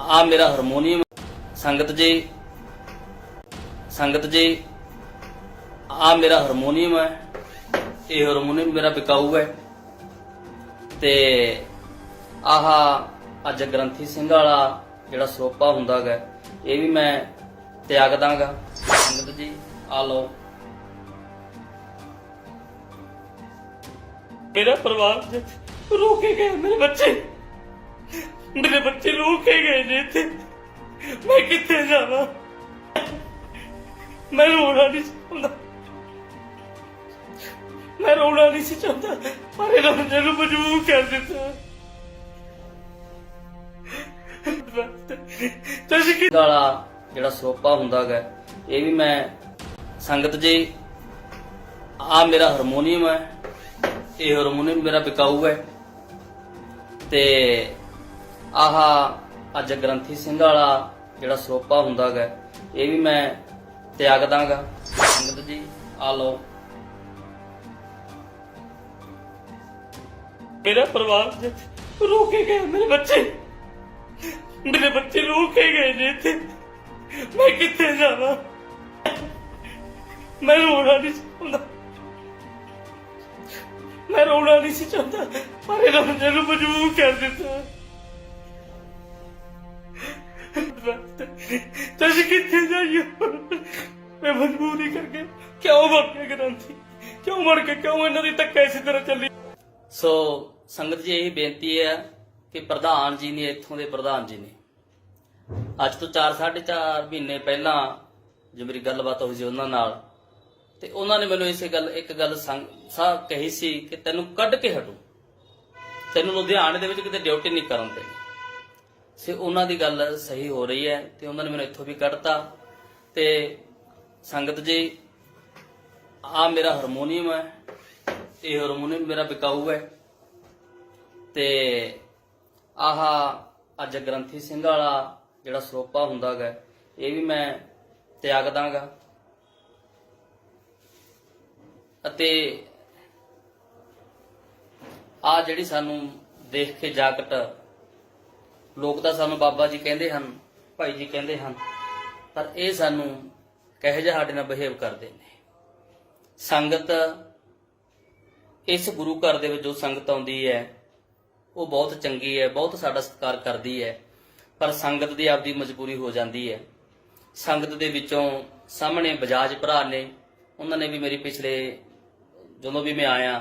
ਆ ਮੇਰਾ ਹਾਰਮੋਨੀਅਮ। ਸੰਗਤ ਜੀ ਸੰਗਤ ਜੀ, ਆ ਮੇਰਾ ਹਾਰਮੋਨੀਅਮ ਹੈ। ਇਹ ਹਾਰਮੋਨੀਅਮ ਮੇਰਾ ਵਿਕਾਊ ਹੈ। ਤੇ ਆਹ ਅੱਜ ਗ੍ਰੰਥੀ ਸਿੰਘ ਵਾਲਾ ਜਿਹੜਾ ਸਰੋਪਾ ਹੁੰਦਾ ਗਾ, ਇਹ ਵੀ ਮੈਂ ਤਿਆਗ ਦਾਂਗਾ। ਸੰਗਤ ਜੀ, ਆ ਲਓ। ਮੇਰਾ ਪਰਿਵਾਰ ਰੋ ਕੇ ਗਏ ਮੇਰੇ ਬੱਚੇ ਮੇਰੇ ਬੱਚੇ ਰੋ ਕੇ ਗਏ ਜੀ ਇੱਥੇ। ਮੈਂ ਕਿੱਥੇ ਜਾਵਾਂ? ਮੈਂ ਰੋਣਾ ਨਹੀਂ ਚਾਹੁੰਦਾ। ਮੈਂ ਰੋਣਾ ਨਹੀਂ ਸੀ ਚਾਹੁੰਦਾ, ਪਰ ਇਹਨਾਂ ਨੇ ਮੈਨੂੰ ਮਜਬੂਰ ਕਰ ਦਿੱਤਾ। ਤੁਸੀਂ ਕਿ ਵਾਲਾ ਜਿਹੜਾ ਸੋਪਾ ਹੁੰਦਾ ਗਾ, ਇਹ ਵੀ ਮੈਂ ਸੰਗਤ ਜੀ, ਆ ਮੇਰਾ ਹਾਰਮੋਨੀਅਮ ਹੈ, ਇਹ ਹਾਰਮੋਨੀਅਮ ਮੇਰਾ ਬਿਕਾਊ ਹੈ। ਤੇ ਆਹ, ਅੱਜ ਗ੍ਰੰਥੀ ਸਿੰਘ ਵਾਲਾ ਜਿਹੜਾ ਸਰੋਪਾ ਹੁੰਦਾ ਗਾ ਇਹ ਵੀ ਮੈਂ ਤਿਆਗ ਦਾਂਗਾ। ਸੰਗਤ ਜੀ, ਆ ਲਓ। ਮੇਰਾ ਪਰਿਵਾਰ ਜੇ ਰੋ ਕੇ ਗਏ ਮੇਰੇ ਬੱਚੇ। ਮੇਰੇ ਬੱਚੇ ਰੋ ਕੇ ਗਏ ਜੀ ਇੱਥੇ। ਮੈਂ ਕਿੱਥੇ ਜਾਵਾਂ? ਮੈਂ ਰੋਣਾ ਨਹੀਂ ਚਾਹੁੰਦਾ। ਮੈਂ ਰੋਣਾ ਨਹੀਂ ਸੀ ਚਾਹੁੰਦਾ। ਪਰ ਇਹਨਾਂ ਨੇ ਮੈਨੂੰ ਮਜਬੂਰ ਕਰ ਦਿੱਤਾ। ਤੁਸੀਂ ਕਿੱਥੇ ਜਾਈਓ ਮੈਂ ਮਜਬੂਰੀ ਕਰਕੇ ਕਿਉਂ ਬਣ ਕੇ ਗ੍ਰੰਥੀ ਕਿਉਂ ਬਣ ਕੇ ਕਿਉਂ ਇਹਨਾਂ ਦੀ ਧੱਕਾ ਇਸੇ ਤਰ੍ਹਾਂ ਚੱਲੀ? ਸੋ ਸੰਗਤ ਜੀ, ਇਹ ਬੇਨਤੀ ਹੈ ਕਿ ਪ੍ਰਧਾਨ ਜੀ ਨੇ ਇੱਥੋਂ ਦੇ ਪ੍ਰਧਾਨ ਜੀ ਨੇ। ਅੱਜ ਤੋਂ 4 4.5 ਮਹੀਨੇ ਪਹਿਲਾਂ ਜੋ ਮੇਰੀ ਗੱਲਬਾਤ ਹੋਈ ਸੀ ਉਹਨਾਂ ਨਾਲ, ਤੇ ਉਹਨਾਂ ਨੇ ਮੈਨੂੰ ਇਸੇ ਗੱਲ, ਇੱਕ ਗੱਲ ਸੰਗ- ਸਾਹ ਕਹੀ ਸੀ ਕਿ ਤੈਨੂੰ ਕੱਢ ਕੇ ਹਟੂ। ਤੈਨੂੰ ਲੁਧਿਆਣੇ ਦੇ ਵਿੱਚ ਕਿਤੇ ਡਿਊਟੀ ਨਹੀਂ ਕਰਨ ਦੇਣੀ। ਸੇ ਉਹਨਾਂ ਦੀ ਗੱਲ ਸਹੀ ਹੋ ਰਹੀ ਹੈ ਤੇ ਉਹਨਾਂ ਨੇ ਮੈਨੂੰ ਇੱਥੋਂ ਵੀ ਕੱਢਤਾ। ਤੇ ਸੰਗਤ ਜੀ ਆ ਮੇਰਾ ਹਾਰਮੋਨੀਅਮ ਹੈ, ਇਹ ਹਾਰਮੋਨੀਅਮ ਮੇਰਾ ਬਿਕਾਊ ਹੈ। ਤੇ ਆਹ ਅੱਜ ਗ੍ਰੰਥੀ ਸਿੰਘ ਵਾਲਾ ਜਿਹੜਾ ਸਰੋਪਾ ਹੁੰਦਾ ਗਾ, ਇਹ ਵੀ ਮੈਂ ਤਿਆਗ ਦਾਂਗਾ। ਅਤੇ ਆ ਜਿਹੜੀ ਸਾਨੂੰ ਦੇਖ ਕੇ ਜਾਕਟ ਲੋਕ ਤਾਂ ਸਾਨੂੰ ਬਾਬਾ ਜੀ ਕਹਿੰਦੇ ਹਨ, ਭਾਈ ਜੀ ਕਹਿੰਦੇ ਹਨ, ਪਰ ਇਹ ਸਾਨੂੰ ਕਹੇ ਜਿਹਾ ਸਾਡੇ ਨਾਲ ਬਿਹੇਵ ਕਰਦੇ ਨੇ? ਸੰਗਤ, ਇਸ ਗੁਰੂ ਘਰ ਦੇ ਵਿੱਚ ਜੋ ਸੰਗਤ ਆਉਂਦੀ ਹੈ, ਉਹ ਬਹੁਤ ਚੰਗੀ ਹੈ, ਬਹੁਤ ਸਾਡਾ ਸਤਿਕਾਰ ਕਰਦੀ ਹੈ, ਪਰ ਸੰਗਤ ਦੀ ਆਪਦੀ ਮਜਬੂਰੀ ਹੋ ਜਾਂਦੀ ਹੈ। ਸੰਗਤ ਦੇ ਵਿੱਚੋਂ ਸਾਹਮਣੇ ਬਜਾਜ ਭਰਾ ਨੇ, ਉਹਨਾਂ ਨੇ ਵੀ ਮੇਰੀ ਪਿਛਲੇ, ਜਦੋਂ ਵੀ ਮੈਂ ਆਇਆ,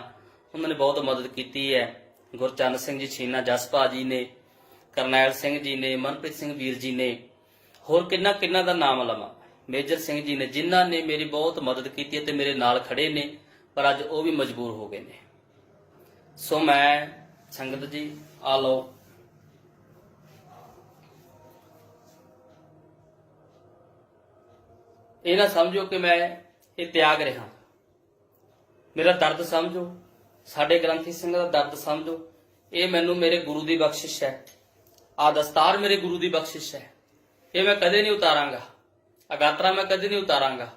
ਉਹਨਾਂ ਨੇ ਬਹੁਤ ਮਦਦ ਕੀਤੀ ਹੈ। ਗੁਰਚਰਨ ਸਿੰਘ ਜੀ, ਛੀਨਾ ਜਸਪਾ ਜੀ ਨੇ ਕਰਨੈਲ ਸਿੰਘ ਜੀ ਨੇ, ਮਨਪ੍ਰੀਤ ਸਿੰਘ ਵੀਰ ਜੀ ਨੇ, ਹੋਰ ਕਿੰਨਾ ਕਿੰਨਾ ਦਾ ਨਾਮ ਲਵਾਂ? ਮੇਜਰ ਸਿੰਘ ਜੀ ਨੇ, ਜਿਨ੍ਹਾਂ ਨੇ ਮੇਰੀ ਬਹੁਤ ਮਦਦ ਕੀਤੀ ਤੇ ਮੇਰੇ ਨਾਲ ਖੜੇ ਨੇ, ਪਰ ਅੱਜ ਉਹ ਵੀ ਮਜਬੂਰ ਹੋ ਗਏ ਨੇ। ਸੋ ਮੈਂ, ਸੰਗਤ ਜੀ, ਆ ਲਓ। ਇਹ ਨਾ ਸਮਝੋ ਕਿ ਮੈਂ ਇਹ ਤਿਆਗ ਰਿਹਾ। ਮੇਰਾ ਦਰਦ ਸਮਝੋ, ਸਾਡੇ ਗ੍ਰੰਥੀ ਸਿੰਘ ਦਾ ਦਰਦ ਸਮਝੋ। ਇਹ ਮੈਨੂੰ ਮੇਰੇ ਗੁਰੂ ਦੀ ਬਖਸ਼ਿਸ਼ ਹੈ। ਆ ਦਸਤਾਰ ਮੇਰੇ ਗੁਰੂ ਦੀ ਬਖਸ਼ਿਸ਼ ਹੈ। ਇਹ ਮੈਂ ਕਦੇ ਨਹੀਂ ਉਤਾਰਾਂਗਾ। ਅਗਾਤਰਾ ਮੈਂ ਕਦੇ ਨਹੀਂ ਉਤਾਰਾਂਗਾ।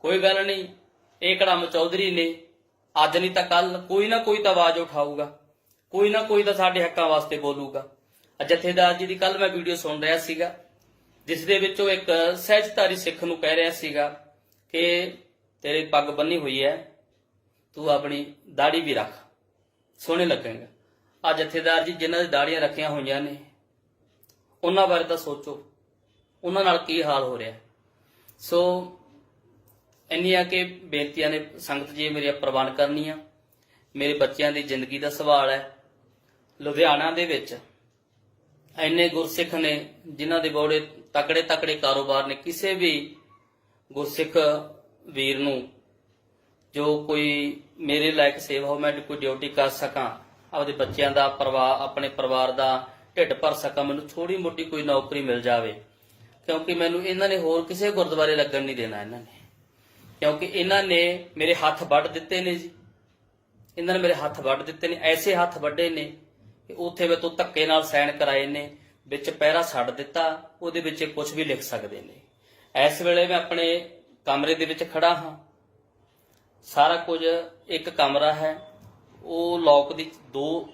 ਕੋਈ ਗੱਲ ਨਹੀਂ, ਇਹ ਕੜਮ ਚੌਧਰੀ ਨੇ ਅੱਜ ਨਹੀਂ ਤਾਂ ਕੱਲ ਕੋਈ ਨਾ ਕੋਈ ਤਾਂ ਆਵਾਜ਼ ਉਠਾਊਗਾ। ਕੋਈ ਨਾ ਕੋਈ ਤਾਂ ਸਾਡੇ ਹੱਕਾਂ ਵਾਸਤੇ ਬੋਲੂਗਾ। ਜਥੇਦਾਰ ਜੀ ਦੀ ਕੱਲ ਮੈਂ ਵੀਡੀਓ ਸੁਣ ਰਿਹਾ ਸੀਗਾ, ਜਿਸ ਦੇ ਵਿੱਚ ਉਹ ਇੱਕ ਸਹਿਜਧਾਰੀ ਸਿੱਖ ਨੂੰ ਕਹਿ ਰਿਹਾ ਸੀਗਾ ਕਿ ਤੇਰੇ ਪੱਗ ਬੰਨੀ ਹੋਈ ਹੈ, ਤੂੰ ਆਪਣੀ ਦਾੜੀ ਵੀ ਰੱਖ। ਸੋਹਣੇ ਲੱਗੇਗਾ ਆ ਜਥੇਦਾਰ ਜੀ ਜਿਨ੍ਹਾਂ ਦੀ ਦਾੜੀਆਂ ਰੱਖੀਆਂ ਹੋਈਆਂ ਨੇ ਉਹਨਾਂ ਬਾਰੇ ਤਾਂ ਸੋਚੋ। ਉਹਨਾਂ ਨਾਲ ਕੀ ਹਾਲ ਹੋ ਰਿਹਾ? ਸੋ ਇੰਨੀਆਂ ਕਿ ਬੇਨਤੀਆਂ ਨੇ ਸੰਗਤ ਜੀ, ਮੇਰੀਆਂ ਪ੍ਰਵਾਨ ਕਰਨੀਆਂ। ਮੇਰੇ ਬੱਚਿਆਂ ਦੀ ਜ਼ਿੰਦਗੀ ਦਾ ਸਵਾਲ ਹੈ। ਲੁਧਿਆਣਾ ਦੇ ਵਿੱਚ ਇੰਨੇ ਗੁਰਸਿੱਖ ਨੇ, ਜਿਨ੍ਹਾਂ ਦੇ ਬੋੜੇ ਤਕੜੇ ਤਕੜੇ ਕਾਰੋਬਾਰ ਨੇ। ਕਿਸੇ ਵੀ ਗੁਰਸਿੱਖ ਵੀਰ ਨੂੰ ਜੋ ਕੋਈ ਮੇਰੇ ਲਾਇਕ ਸੇਵਾ ਹੋ ਮੈਂ ਕੋਈ ਡਿਊਟੀ ਕਰ ਸਕਾਂ, ਆਪਦੇ ਬੱਚਿਆਂ ਦਾ ਪਰਿਵਾਰ, ਆਪਣੇ ਪਰਿਵਾਰ ਦਾ ਢਿੱਡ ਭਰ ਸਕਾਂ, ਮੈਨੂੰ ਥੋੜੀ ਮੋਟੀ ਕੋਈ ਨੌਕਰੀ ਮਿਲ ਜਾਵੇ। ਕਿਉਂਕਿ ਮੈਨੂੰ ਇਹਨਾਂ ਨੇ ਹੋਰ ਕਿਸੇ ਗੁਰਦੁਆਰੇ ਲੱਗਣ ਨਹੀਂ ਦੇਣਾ ਇਹਨਾਂ ਨੇ। ਕਿਉਂਕਿ ਇਹਨਾਂ ਨੇ ਮੇਰੇ ਹੱਥ ਵੱਢ ਦਿੱਤੇ ਨੇ ਜੀ। ਇਹਨਾਂ ਨੇ ਮੇਰੇ ਹੱਥ ਵੱਢ ਦਿੱਤੇ ਨੇ, ਐਸੇ ਹੱਥ ਵੱਡੇ ਨੇ ਕਿ ਉੱਥੇ ਮੈਂ ਤੋਂ ਧੱਕੇ ਨਾਲ ਸਾਈਨ ਕਰਾਏ ਨੇ, ਵਿੱਚ ਪਹਿਰਾ ਛੱਡ ਦਿੱਤਾ, ਉਹਦੇ ਵਿੱਚ ਕੁਝ ਵੀ ਲਿਖ ਸਕਦੇ ਨੇ। ਇਸ ਵੇਲੇ ਮੈਂ ਆਪਣੇ ਕਮਰੇ ਦੇ ਵਿੱਚ ਖੜਾ ਹਾਂ। ਸਾਰਾ ਕੁਝ ਇੱਕ ਕਮਰਾ ਹੈ। ਉਹ ਲੋਕ ਦੀ ਦੋ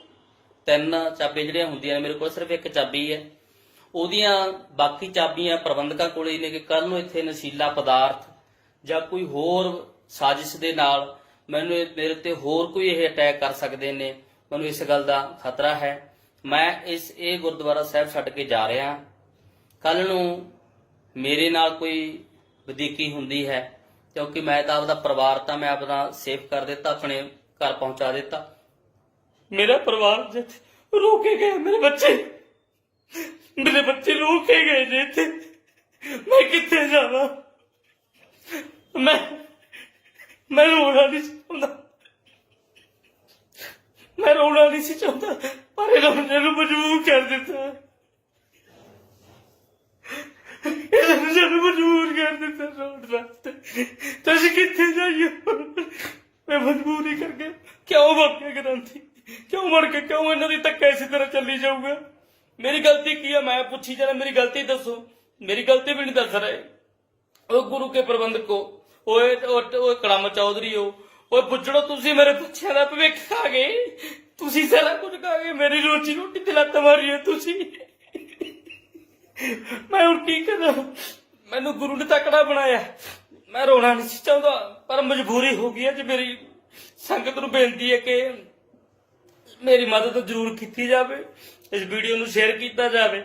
ਤਿੰਨ ਚਾਬੀਆਂ ਜਿਹੜੀਆਂ ਹੁੰਦੀਆਂ ਨੇ, ਮੇਰੇ ਕੋਲ ਸਿਰਫ ਇੱਕ ਚਾਬੀ ਹੈ। ਉਹਦੀਆਂ ਬਾਕੀ ਚਾਬੀਆਂ ਪ੍ਰਬੰਧਕਾਂ ਕੋਲੇ ਨੇ ਕਿ ਕੱਲ ਨੂੰ ਇੱਥੇ ਨਸ਼ੀਲਾ ਪਦਾਰਥ ਜਾਂ ਕੋਈ ਹੋਰ ਸਾਜ਼ਿਸ਼ ਦੇ ਨਾਲ ਮੈਨੂੰ ਮੇਰੇ ਤੇ ਹੋਰ ਕੋਈ ਇਹ ਅਟੈਕ ਕਰ ਸਕਦੇ ਨੇ, ਮੈਨੂੰ ਇਸ ਗੱਲ ਦਾ ਖਤਰਾ ਹੈ। ਮੈਂ ਇਸ, ਇਹ ਗੁਰਦੁਆਰਾ ਸਾਹਿਬ ਛੱਡ ਕੇ ਜਾ ਰਿਹਾ ਕੱਲ ਨੂੰ ਮੇਰੇ ਨਾਲ ਕੋਈ ਵਧੀਕੀ ਹੁੰਦੀ ਹੈ, ਕਿਉਂਕਿ ਮੈਂ ਤਾਂ ਆਪਦਾ ਪਰਿਵਾਰ ਤਾਂ ਮੈਂ ਆਪਣਾ ਸੇਫ ਕਰ ਦਿੱਤਾ, ਆਪਣੇ ਘਰ ਪਹੁੰਚਾ ਦਿੱਤਾ। ਮੇਰਾ ਪਰਿਵਾਰ ਜਿੱਥੇ ਰੋ ਕੇ ਗਏ ਮੇਰੇ ਬੱਚੇ। ਮੇਰੇ ਬੱਚੇ ਰੋ ਕੇ ਗਏ ਜੀ ਇੱਥੇ। ਮੈਂ ਕਿੱਥੇ ਜਾਵਾਂ? ਮੈਂ ਮੈਂ ਰੋਣਾ ਨਹੀਂ ਸੀ ਚਾਹੁੰਦਾ। ਮੈਂ ਰੋਣਾ ਨਹੀਂ ਸੀ ਚਾਹੁੰਦਾ, ਪਰ ਇਹਨਾਂ ਨੇ ਮੈਨੂੰ ਮਜਬੂਰ ਕਰ ਦਿੱਤਾ। ਇਹਨਾਂ ਨੇ ਮੈਨੂੰ ਮਜਬੂਰ ਕਰ ਦਿੱਤਾ ਰੋਣ ਵਾਸਤੇ। ਤੁਸੀਂ ਕਿੱਥੇ ਜਾਈਏ? ਮੈਂ ਮਜਬੂਰੀ ਕਰਕੇ ਕਿਉਂ ਮਰ ਕੇ ਗ੍ਰੰਥੀ? ਕਿਉਂ ਮਰ ਕੇ ਕਿਉਂ ਇਹਨਾਂ ਦੀ ਧੱਕਾ ਇਸੇ ਤਰ੍ਹਾਂ ਚੱਲੀ ਜਾਊਗਾ? ਮੇਰੀ ਗਲਤੀ ਕੀ ਹੈ ਮੈਂ ਪੁੱਛੀ ਜਾਣਾ, ਮੇਰੀ ਗਲਤੀ ਦੱਸੋ। ਮੇਰੀ ਗਲਤੀ ਵੀ ਨਹੀਂ ਦੱਸ ਰਹੇ। ਉਹ ਗੁਰੂ ਕੇ ਪ੍ਰਬੰਧਕ, ਓਏ ਓਏ ਓਏ ਕੜਮ ਚੌਧਰੀ ਹੋ ਓਏ ਬੁੱਝੜੋ ਤੁਸੀਂ ਮੇਰੇ ਬੱਚਿਆਂ ਦਾ ਭਵਿੱਖ ਖਾ ਗਏ ਤੁਸੀਂ ਸਾਰਾ ਕੁਝ ਖਾ ਗਏ ਮੇਰੀ ਰੋਜੀ ਰੋਟੀ ਤੇ ਲੱਤ ਮਾਰੀ ਹੈ ਤੁਸੀਂ। ਮੈਂ ਹੁਣ ਕੀ ਕਰਾਂ? ਮੈਨੂੰ ਗੁਰੂ ਨੇ ਤਕੜਾ ਬਣਾਇਆ। ਮੈਂ ਰੋਣਾ ਨਹੀਂ ਸੀ ਚਾਹੁੰਦਾ, ਪਰ ਮਜਬੂਰੀ ਹੋ ਗਈ ਅੱਜ ਮੇਰੀ। ਸੰਗਤ ਨੂੰ ਬੇਨਤੀ ਹੈ ਕਿ ਮੇਰੀ ਮਦਦ ਜ਼ਰੂਰ ਕੀਤੀ ਜਾਵੇ, ਇਸ ਵੀਡੀਓ ਨੂੰ ਸ਼ੇਅਰ ਕੀਤਾ ਜਾਵੇ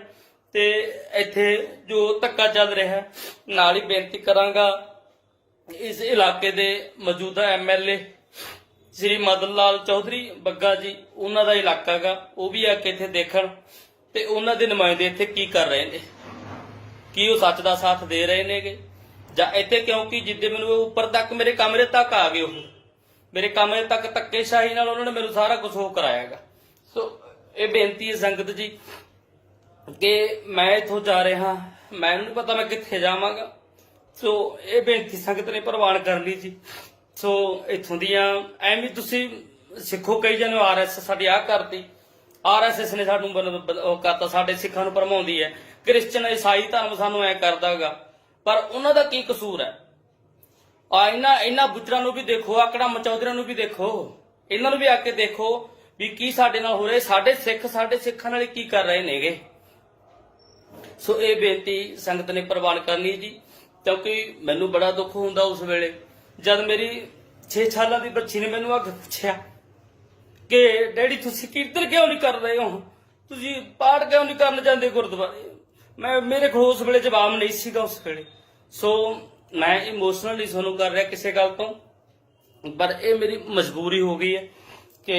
ਤੇ ਇੱਥੇ ਜੋ ਧੱਕਾ ਚੱਲ ਰਿਹਾ, ਨਾਲ ਹੀ ਬੇਨਤੀ ਕਰਾਂਗਾ ਇਸ ਇਲਾਕੇ ਦੇ ਮੌਜੂਦਾ ਐਮਐਲਏ ਸ੍ਰੀ ਮਦਨ ਲਾਲ ਚੌਧਰੀ ਬੱਗਾ ਜੀ, ਉਹਨਾਂ ਦਾ ਇਲਾਕਾ ਹੈਗਾ ਉਹ ਵੀ ਆ ਕੇ ਇੱਥੇ ਦੇਖਣ ਤੇ ਉਹਨਾਂ ਦੇ ਨੁਮਾਇੰਦੇ ਇੱਥੇ ਕੀ ਕਰ ਰਹੇ ਨੇ? ਕੀ ਉਹ ਸੱਚ ਦਾ ਸਾਥ ਦੇ ਰਹੇ ਨੇਗੇ? ਜਾਂ ਇੱਥੇ ਕਿਉਂਕਿ ਜਿੱਦੇ ਮੈਨੂੰ ਉਹ ਉੱਪਰ ਤੱਕ ਮੇਰੇ ਕਮਰੇ ਤੱਕ ਆ ਗਏ ਉਹ। ਮੇਰੇ ਕੰਮ ਤੱਕ ਧੱਕੇਸ਼ਾਹੀ ਨਾਲ ਉਹਨਾਂ ਨੇ ਮੈਨੂੰ ਸਾਰਾ ਕੁਝ ਉਹ ਕਰਾਇਆਗਾ। ਸੋ ਇਹ ਬੇਨਤੀ ਹੈ ਸੰਗਤ ਜੀ ਕਿ ਮੈਂ ਇੱਥੋਂ ਜਾ ਰਿਹਾ ਮੈਨੂੰ ਨਹੀਂ ਪਤਾ ਮੈਂ ਕਿੱਥੇ ਜਾਵਾਂਗਾ। ਸੋ ਇਹ ਬੇਨਤੀ ਸੰਗਤ ਨੇ ਪ੍ਰਵਾਨ ਕਰ ਲਈ ਜੀ ਸੋ ਇਥੋਂ ਦੀਆਂ ਐਵੇਂ ਤੁਸੀਂ ਸਿੱਖੋ, ਕਈ ਜਨ ਆਰਐਸ ਸਾਡੀ ਆ ਕਰਤੀ। ਆਰਐਸਐਸ ਨੇ ਸਾਨੂੰ ਉਹ ਕਰਤਾ, ਸਾਡੇ ਸਿੱਖਾਂ ਨੂੰ ਭਰਮਾਉਂਦੀ ਹੈ। ਕ੍ਰਿਸਚਨ ਈਸਾਈ ਧਰਮ ਸਾਨੂੰ ਐ ਕਰਦਾਗਾ। ਪਰ ਉਹਨਾਂ ਦਾ ਕੀ ਕਸੂਰ ਹੈ? ਆ ਇਹਨਾਂ ਇਹਨਾਂ ਬੁੱਚਰਾਂ ਨੂੰ ਵੀ ਦੇਖੋ ਆਕੜਾ ਮਚੌਧਰੀਆਂ ਨੂੰ ਵੀ ਦੇਖੋ। ਇਹਨਾਂ ਨੂੰ ਵੀ ਆ ਕੇ ਦੇਖੋ ਵੀ ਕੀ ਸਾਡੇ ਨਾਲ ਹੋ ਰਿਹਾ। ਸਾਡੇ ਸਿੱਖ, ਸਾਡੇ ਸਿੱਖਾਂ ਨਾਲ ਕੀ ਕਰ ਰਹੇ ਨੇਗੇ। ਸੋ ਇਹ ਬੇਨਤੀ ਸੰਗਤ ਨੇ ਪ੍ਰਵਾਨ ਕਰਨੀ ਜੀ, ਕਿਉਂਕਿ ਮੈਨੂੰ ਬੜਾ ਦੁੱਖ ਹੁੰਦਾ ਉਸ ਵੇਲੇ। ਜਦ ਮੇਰੀ 6 ਸਾਲਾਂ ਦੀ ਬੱਚੀ ਨੇ ਮੈਨੂੰ ਆ ਪੁੱਛਿਆ ਕਿ, ਡੈਡੀ, ਤੁਸੀਂ ਕੀਰਤਨ ਕਿਉਂ ਨਹੀਂ ਕਰ ਰਹੇ ਹੋ? ਤੁਸੀਂ ਪਾਠ ਕਿਉਂ ਨਹੀਂ ਕਰਨ ਜਾਂਦੇ ਗੁਰਦੁਆਰੇ? ਮੈਂ, ਮੇਰੇ ਕੋਲ ਉਸ ਵੇਲੇ ਜਵਾਬ ਨਹੀਂ ਸੀਗਾ ਉਸ ਵੇਲੇ। ਸੋ ਮੈਂ ਇਮੋਸ਼ਨਲੀ ਤੁਹਾਨੂੰ ਕਰ ਰਿਹਾ ਕਿਸੇ ਗੱਲ ਤੋਂ, ਪਰ ਇਹ ਮੇਰੀ ਮਜਬੂਰੀ ਹੋ ਗਈ ਹੈ ਕਿ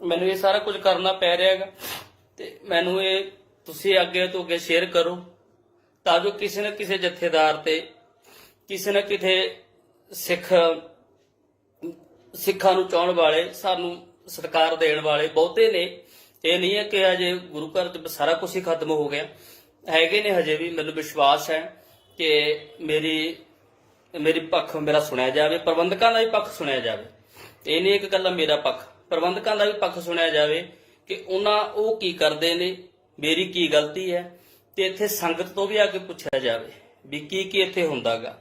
ਮੈਨੂੰ ਇਹ ਸਾਰਾ ਕੁਝ ਕਰਨਾ ਪੈ ਰਿਹਾ ਹੈਗਾ ਤੇ ਮੈਨੂੰ ਇਹ ਤੁਸੀਂ ਅੱਗੇ ਤੋਂ ਅੱਗੇ ਸ਼ੇਅਰ ਕਰੋ, ਤਾਂ ਜੋ ਕਿਸੇ ਨਾ ਕਿਸੇ ਜਥੇਦਾਰ ਤੇ, ਕਿਸੇ ਨਾ ਕਿਤੇ ਸਿੱਖ, ਸਿੱਖਾਂ ਨੂੰ ਚਾਹਣ ਵਾਲੇ, ਸਾਨੂੰ ਸਰਕਾਰ ਦੇਣ ਵਾਲੇ ਬਹੁਤੇ ਨੇ। ਇਹ ਨਹੀਂ ਹੈ ਕਿ ਅਜੇ ਗੁਰੂ ਘਰ ਚ ਸਾਰਾ ਕੁਝ ਹੀ ਖਤਮ ਹੋ ਗਿਆ। ਹੈਗੇ ਨੇ ਹਜੇ ਵੀ, ਮੈਨੂੰ ਵਿਸ਼ਵਾਸ ਹੈ ਕਿ ਮੇਰੀ ਮੇਰੀ ਪੱਖ ਮੇਰਾ ਸੁਣਿਆ ਜਾਵੇ ਪ੍ਰਬੰਧਕਾਂ ਦਾ ਵੀ ਪੱਖ ਸੁਣਿਆ ਜਾਵੇ। ਇਹ ਨਹੀਂ ਇੱਕ ਕੱਲਾ ਮੇਰਾ ਪੱਖ। ਪ੍ਰਬੰਧਕਾਂ ਦਾ ਵੀ ਪੱਖ ਸੁਣਿਆ ਜਾਵੇ ਕਿ ਉਹਨਾਂ ਉਹ ਕੀ ਕਰਦੇ ਨੇ ਮੇਰੀ ਕੀ ਗਲਤੀ ਹੈ ਤੇ ਇੱਥੇ ਸੰਗਤ ਤੋਂ ਵੀ ਆ ਕੇ ਪੁੱਛਿਆ ਜਾਵੇ ਵੀ ਕੀ ਕੀ ਇੱਥੇ ਹੁੰਦਾਗਾ।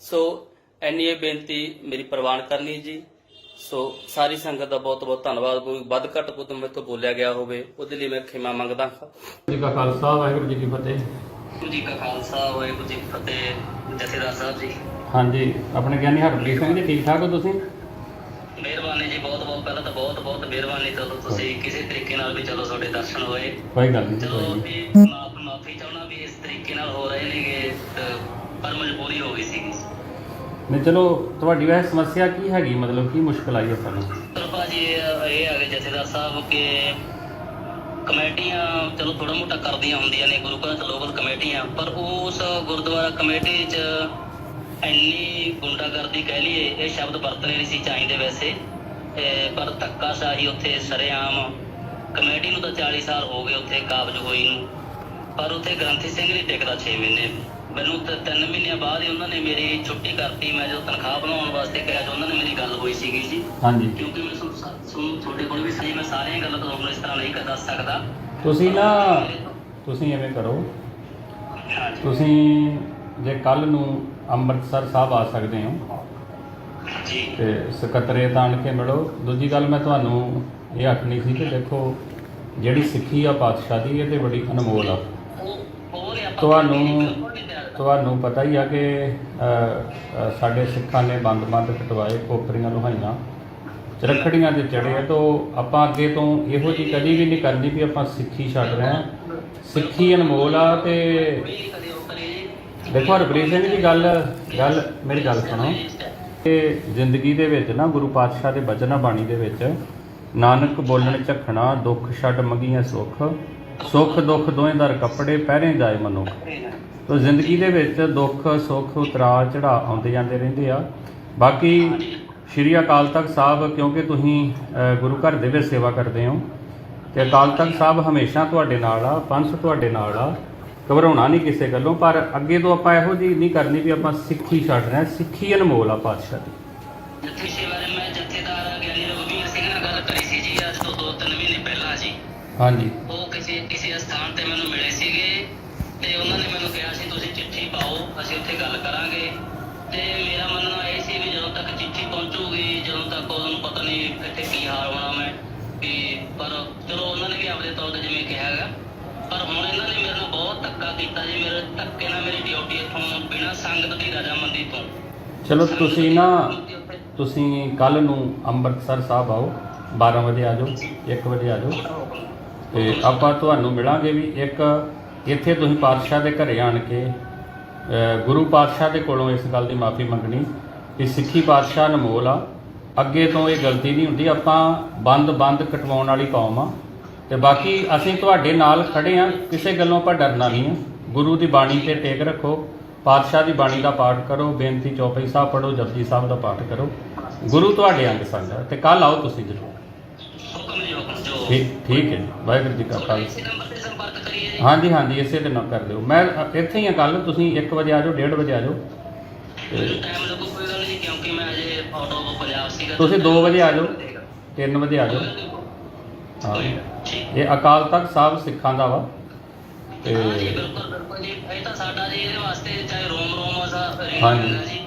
ਸੋ ਐਨੀ ਇਹ ਬੇਨਤੀ ਮੇਰੀ ਪ੍ਰਵਾਨ ਕਰਨੀ ਜੀ। ਸੋ ਸਾਰੀ ਸੰਗਤ ਦਾ ਬਹੁਤ ਬਹੁਤ ਧੰਨਵਾਦ। ਕੋਈ ਵੱਧ ਘੱਟ ਕੋਈ ਮੇਰੇ ਤੋਂ ਬੋਲਿਆ ਗਿਆ ਹੋਵੇ ਉਹਦੇ ਲਈ ਮੈਂ ਖਿਮਾ ਮੰਗਦਾ ਹਾਂ। ਜੀ ਕਾ ਖਾਲਸਾ ਵਾਹਿਗੁਰੂ ਜੀ ਕੀ ਫਤਿਹ। ਜੀ ਕਾ ਖਾਲਸਾ ਵਾਹਿਗੁਰੂ ਜੀ ਕੀ ਫਤਿਹ। ਜਥੇਦਾਰ ਸਾਹਿਬ ਜੀ। ਹਾਂਜੀ ਆਪਣੇ ਗਿਆਨੀ ਹਰਪ੍ਰੀਤ ਸਿੰਘ ਜੀ ਠੀਕ ਠਾਕ ਹੋ ਤੁਸੀਂ? ਮਿਹਰਬਾਨੀ ਜੀ ਬਹੁਤ ਬਹੁਤ ਪਹਿਲਾਂ ਤਾਂ ਬਹੁਤ ਬਹੁਤ ਮਿਹਰਬਾਨੀ। ਚਲੋ ਤੁਸੀਂ ਕਿਸੇ ਤਰੀਕੇ ਨਾਲ ਵੀ ਚਲੋ ਤੁਹਾਡੇ ਦਰਸ਼ਨ ਹੋਏ। ਕੋਈ ਗੱਲ ਨਹੀਂ ਚਲੋ ਕੋਈ ਵੀ ਮਾਫ ਮਾਫੀ ਚਾਹਣਾ ਵੀ ਇਸ ਤਰੀਕੇ ਨਾਲ ਹੋ ਰਹੇ ਨੇਗੇ ਪਰ ਮਜਬੂਰੀ ਹੋ ਗਈ ਸੀਗੀ। ਨਹੀਂ ਚਲੋ ਤੁਹਾਡੀ ਵੈਸੇ ਸਮੱਸਿਆ ਕੀ ਹੈਗੀ? ਮਤਲਬ ਕੀ ਮੁਸ਼ਕਲ ਆਈ ਹੈ ਤੁਹਾਨੂੰ ਚਲੋ ਭਾਜੀ ਇਹ ਆ ਗਏ ਜਥੇਦਾਰ ਸਾਹਿਬ ਕਿ ਕਮੇਟੀਆਂ ਚਲੋ ਥੋੜਾ ਮੋਟਾ ਕਰਦੀਆਂ ਹੁੰਦੀਆਂ ਨੇ ਗੁਰੂ ਘਰਾਂ ਲੋਕਲ ਕਮੇਟੀਆਂ ਪਰ ਉਸ ਗੁਰਦੁਆਰਾ ਕਮੇਟੀ 'ਚ ਇੰਨੀ ਗੁੰਡਾਗਰਦੀ ਕਹਿ ਲਈਏ ਇਹ ਸ਼ਬਦ ਵਰਤਨੇ ਨਹੀਂ ਸੀ ਚਾਹੀਦੇ ਵੈਸੇ। ਪਰ ਧੱਕਾਸ਼ਾਹੀ ਉੱਥੇ ਸਰੇਆਮ ਕਮੇਟੀ ਨੂੰ ਤਾਂ 40 ਸਾਲ ਹੋ ਗਏ ਉੱਥੇ ਕਾਬਜ ਹੋਈ ਨੂੰ। ਪਰ ਉੱਥੇ ਗ੍ਰੰਥੀ ਸਿੰਘ ਨਹੀਂ ਟਿਕਦਾ 6 ਮਹੀਨੇ। ਮੈਨੂੰ ਤਾਂ ਤਿੰਨ ਮਹੀਨਿਆਂ ਬਾਅਦ ਹੀ ਉਹਨਾਂ ਨੇ ਮੇਰੀ ਛੁੱਟੀ ਕਰਤੀ। ਮੈਂ ਜਦੋਂ ਤਨਖਾਹ ਬਣਾਉਣ ਵਾਸਤੇ ਕਿਹਾ ਤਾਂ ਉਹਨਾਂ ਨੇ ਮੇਰੀ ਗੱਲ ਹੋਈ ਸੀਗੀ ਜੀ। ਹਾਂਜੀ। ਕਿਉਂਕਿ ਮੈਂ ਤੁਹਾਨੂੰ ਤੁਹਾਡੇ ਕੋਲ ਵੀ ਸਹੀ ਮੈਂ ਸਾਰੀਆਂ ਗੱਲਾਂ ਤੁਹਾਨੂੰ ਇਸ ਤਰ੍ਹਾਂ ਨਹੀਂ ਕਰ ਦੱਸ ਸਕਦਾ। ਤੁਸੀਂ ਨਾ ਤੁਸੀਂ ਐਵੇਂ ਕਰੋ। ਤੁਸੀਂ ਜੇ ਕੱਲ ਨੂੰ ਅੰਮ੍ਰਿਤਸਰ ਸਾਹਿਬ ਆ ਸਕਦੇ ਹੋ। ਜੀ। ਤੇ ਸਕੱਤਰੇਤ ਆਣ ਕੇ ਮਿਲੋ। ਦੂਜੀ ਗੱਲ ਮੈਂ ਤੁਹਾਨੂੰ ਇਹ ਆਖਣੀ ਸੀ ਕਿ ਦੇਖੋ ਜਿਹੜੀ ਸਿੱਖੀ ਆ ਪਾਤਸ਼ਾਹ ਦੀ ਇਹ ਤੇ ਬੜੀ ਅਨਮੋਲ ਆ। ਤੁਹਾਨੂੰ ਤੁਹਾਨੂੰ ਪਤਾ ਹੀ ਆ ਕਿ ਸਾਡੇ ਸਿੱਖਾਂ ਨੇ ਬੰਦ-ਬੰਦ ਕਟਵਾਏ ਕੋਪਰੀਆਂ ਲੋਹਾਈਆਂ। ਚਰਖੜੀਆਂ ਤੇ ਚੜੇ ਆ ਤੋਂ ਆਪਾਂ ਅੱਗੇ ਤੋਂ ਇਹੋ ਜਿਹੀ ਕਦੀ ਵੀ ਨਹੀਂ ਕਰਨੀ ਵੀ ਆਪਾਂ ਸਿੱਖੀ ਛੱਡ ਰਹੇ ਹਾਂ। ਸਿੱਖੀ ਅਨਮੋਲ ਆ ਤੇ ਜੀ ਦੇਖੋ ਹਰਪ੍ਰੀਤ ਸਿੰਘ ਜੀ, ਗੱਲ ਗੱਲ ਮੇਰੀ ਗੱਲ ਸੁਣੋ। ਕਿ ਜ਼ਿੰਦਗੀ ਦੇ ਵਿੱਚ ਨਾ, ਗੁਰੂ ਪਾਤਸ਼ਾਹ ਦੇ ਬਚਨਾਂ ਬਾਣੀ ਦੇ ਵਿੱਚ ਨਾਨਕ ਬੋਲਣ ਝਖਣਾ, ਦੁੱਖ ਛੱਡ ਮੰਗੀਆਂ ਸੁੱਖ ਸੁੱਖ ਦੁੱਖ ਦੋਵੇਂ ਦਰ ਕੱਪੜੇ, ਪਹਿਰੇ ਜਾਏ ਮਨੁੱਖ। ਤੋ ਜ਼ਿੰਦਗੀ ਦੇ ਵਿੱਚ ਦੁੱਖ, ਸੁੱਖ, ਉਤਰਾਅ ਚੜਾ ਆਉਂਦੇ ਜਾਂਦੇ ਰਹਿੰਦੇ ਆ। ਬਾਕੀ ਸ਼੍ਰੀ ਅਕਾਲ ਤਖਤ ਸਾਹਿਬ, ਕਿਉਂਕਿ ਤੁਸੀਂ ਗੁਰੂ ਘਰ ਦੇ ਵਿੱਚ ਸੇਵਾ ਕਰਦੇ ਹੋ, ਤੇ ਅਕਾਲ ਤਖਤ ਸਾਹਿਬ ਹਮੇਸ਼ਾ ਤੁਹਾਡੇ ਨਾਲ ਆ, ਪੰਥ ਤੁਹਾਡੇ ਨਾਲ ਆ। ਘਬਰਾਉਣਾ ਨਹੀਂ ਕਿਸੇ ਗੱਲੋਂ ਪਰ ਅੱਗੇ ਤੋਂ ਆਪਾਂ ਇਹੋ ਜਿਹੀ ਨਹੀਂ ਕਰਨੀ ਵੀ ਆਪਾਂ ਸਿੱਖੀ ਛੱਡ ਰਹੇ ਹਾਂ ਸਿੱਖੀ ਅਨਮੋਲ ਆ ਪਾਤਸ਼ਾਹ ਦੀ। ਜੱਥੇ ਸੇਵਾਰੇ ਮੈਂ ਜੱਥੇਦਾਰ ਗਿਆਨੀ ਰਘੁਵੀਰ ਸਿੰਘ ਨਾਲ ਗੱਲ ਕਰੀ ਸੀ ਜੀ ਅੱਜ ਤੋਂ 2-3 ਮਹੀਨੇ ਪਹਿਲਾਂ ਜੀ। ਹਾਂਜੀ। ਉਹ ਕਿਸੇ ਕਿਸੇ ਸਥਾਨ ਤੇ ਮੈਨੂੰ ਮਿਲੇ ਸੀਗੇ ਤੇ ਉਹਨਾਂ ਨੇ ਮੈਨੂੰ ਕਿਹਾ ਸੀ ਤੁਸੀਂ ਚਿੱਠੀ ਪਾਓ ਅਸੀਂ ਉੱਥੇ ਗੱਲ ਕਰਾਂਗੇ। ਤੇ ਮੇਰਾ ਮੰਨਣਾ ਇਹ ਸੀ ਵੀ ਜਦੋਂ ਤੱਕ ਚਿੱਠੀ ਪਹੁੰਚੂਗੀ ਜਦੋਂ ਤੱਕ ਉਹਨਾਂ ਨੂੰ ਪਤਾ ਨਹੀਂ ਇੱਥੇ ਕੀ ਹਾਲ ਹੋਣਾ ਮੈਂ ਵੀ ਪਰ ਚਲੋ ਉਹਨਾਂ ਨੇ ਵੀ ਆਪਦੇ ਤੌਰ ਤੇ ਜਿਵੇਂ ਕਿਹਾ ਹੈਗਾ। ਪਰ ਹੁਣ ਇਹਨਾਂ ਨੇ ਮੇਰੇ ਨਾਲ ਬਹੁਤ ਧੱਕਾ ਕੀਤਾ ਜੀ ਮੇਰੇ ਧੱਕੇ ਨਾਲ ਮੇਰੀ ਡਿਊਟੀ ਇੱਥੋਂ ਬਿਨਾਂ ਸੰਗਤ ਦੀ ਰਜਾਮੰਦੀ ਤੋਂ। ਚਲੋ ਤੁਸੀਂ ਨਾ ਤੁਸੀਂ ਕੱਲ ਨੂੰ ਅੰਮ੍ਰਿਤਸਰ ਸਾਹਿਬ ਆਓ 12 ਵਜੇ ਆ ਜਾਓ 1 ਵਜੇ ਆ ਜਾਓ। ਤੇ ਆਪਾਂ ਤੁਹਾਨੂੰ ਮਿਲਾਂਗੇ ਵੀ ਇੱਕ ਇੱਥੇ ਤੁਸੀਂ ਪਾਤਸ਼ਾਹ ਦੇ ਘਰੇ ਆਣ ਕੇ ਗੁਰੂ ਪਾਤਸ਼ਾਹ ਦੇ ਕੋਲੋਂ ਇਸ ਗੱਲ ਦੀ ਮਾਫੀ ਮੰਗਣੀ ਕਿ ਸਿੱਖੀ ਪਾਤਸ਼ਾਹ ਅਨਮੋਲ ਆ। ਅੱਗੇ ਤੋਂ ਇਹ ਗਲਤੀ ਨਹੀਂ ਹੁੰਦੀ ਆਪਾਂ ਬੰਦ-ਬੰਦ ਕਟਵਾਉਣ ਵਾਲੀ ਕੌਮ ਆ। ਤੇ ਬਾਕੀ ਅਸੀਂ ਤੁਹਾਡੇ ਨਾਲ ਖੜੇ ਆ। ਕਿਸੇ ਗੱਲੋਂ ਆਪਾਂ ਡਰਨਾ ਨਹੀਂ ਆ। ਗੁਰੂ ਦੀ ਬਾਣੀ ਤੇ ਟੇਕ ਰੱਖੋ। ਪਾਤਸ਼ਾਹ ਦੀ ਬਾਣੀ ਦਾ ਪਾਠ ਕਰੋ। ਬੇਨਤੀ ਚੌਪਈ ਸਾਹਿਬ ਪੜੋ ਜਪਜੀ ਸਾਹਿਬ ਦਾ ਪਾਠ ਕਰੋ। ਗੁਰੂ ਤੁਹਾਡੇ ਅੰਗ ਸੰਗ ਹੈ ਤੇ ਕੱਲ ਆਓ ਤੁਸੀਂ ਜ਼ਰੂਰ। ਠੀਕ ਠੀਕ ਹੈ ਜੀ। ਵਾਹਿਗੁਰੂ ਜੀ ਕਾ ਤੁਹਾਡਾ ਖਾਲਸਾ। ਹਾਂਜੀ ਹਾਂਜੀ ਇਸੇ ਦਿਨ ਨਾਲ ਕਰ ਦਿਓ। ਮੈਂ ਅ, ਇੱਥੇ ਹੀ ਆ ਕੱਲ ਤੁਸੀਂ 1 ਵਜੇ ਆ ਜਾਓ 1:30 ਵਜੇ ਆ ਜਾਓ। ਮੈਨੂੰ ਟਾਈਮ ਲੱਗੂ ਕੋਈ ਗੱਲ ਨਹੀਂ ਕਿਉਂਕਿ ਮੈਂ ਅਜੇ ਆਟੋ ਪੰਜਾਬ ਸੀਗਾ ਤੁਸੀਂ 2 ਵਜੇ ਆ ਜਾਓ। 3 ਵਜੇ ਆ ਜਾਓ। ਹਾਂ। ਇਹ ਅਕਾਲ ਤਖਤ ਸਾਹਿਬ ਸਿੱਖਾਂ ਦਾ ਵਾ। ਤੇ ਬਿਲਕੁਲ ਬਿਲਕੁਲ ਜੀ। ਇਹ ਤਾਂ ਸਾਡਾ ਜੀ ਇਹਦੇ ਵਾਸਤੇ ਚਾਹੇ ਰੋਮ ਰੋਮ ਅਸਾ ਹਾਂਜੀ। ਜੀ।